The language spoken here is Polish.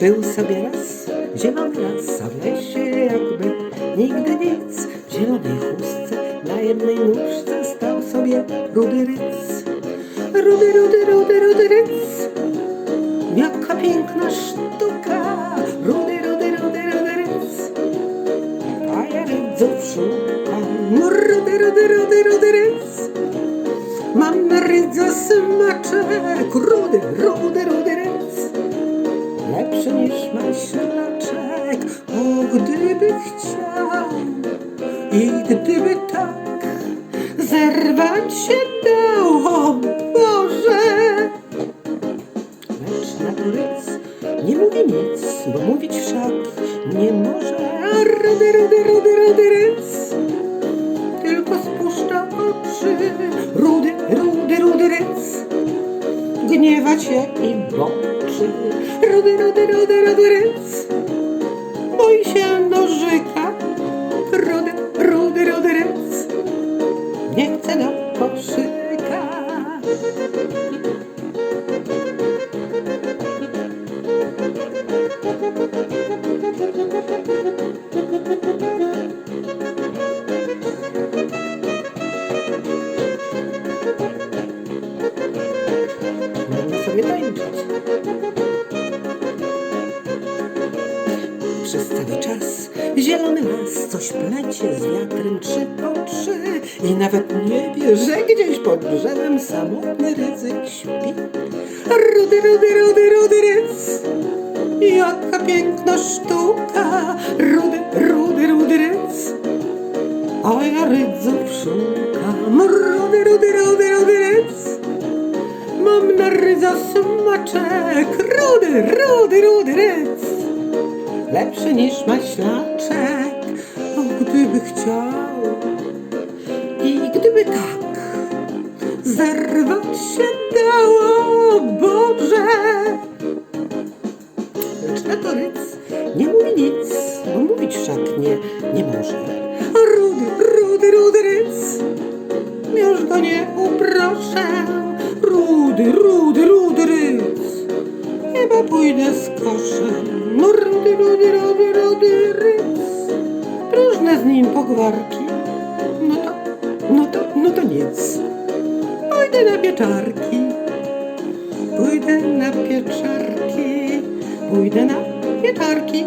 Był sobie raz zielony las, a w lesie jakby nigdy nic. W zielonej chustce na jednej nóżce stał sobie rudy ryc. Rudy, rudy, rudy, rudy ryc. Jaka piękna sztuka, rudy, rudy, rudy, rudy ryc. A ja rydzów szukam, rudy, rudy, rudy, rudy ryc. Mam rydza smaczek, rudy, rudy, rudy niż maślaczek, o gdyby chciał i gdyby tak zerwać się dał, o Boże. Lecz na to ryc nie mówi nic, bo mówić wszak nie może. A Rudy, rudy, rudy, rudy ryc tylko spuszcza oczy. Rudy, rudy, rudy ryc i boczy. Rudy, rudy, rudy, rudy ryc boi się nożyka. Sobie tańczyć. Przez cały czas zielony las coś plecie z wiatrem trzy po trzy i nawet nie wie, że gdzieś pod drzewem samotny ryzyk śpi. Rudy, rudy, rudy, rudy rys, jaka piękna sztuka. Rudy, rudy, rudy rys, a ja rydzów szukam. Rudy, rudy, rudy, rudy rys. Na rydza smaczek, rudy, rudy, rudy ryc. Lepszy niż maślaczek, o gdyby chciał i gdyby tak zerwać się dało, Boże. Lecz na to nie mówi nic, bo mówić wszak nie, nie może. Rudy, rudy, rudy ryc, już go nie uproszę. Rudy, rudy, rudy ryc. Chyba pójdę z koszem. No rudy, rudy, rudy, rudy. Różne z nim pogwarki. No to, no to, no to nic. Pójdę na pieczarki. Pójdę na pieczarki. Pójdę na pieczarki.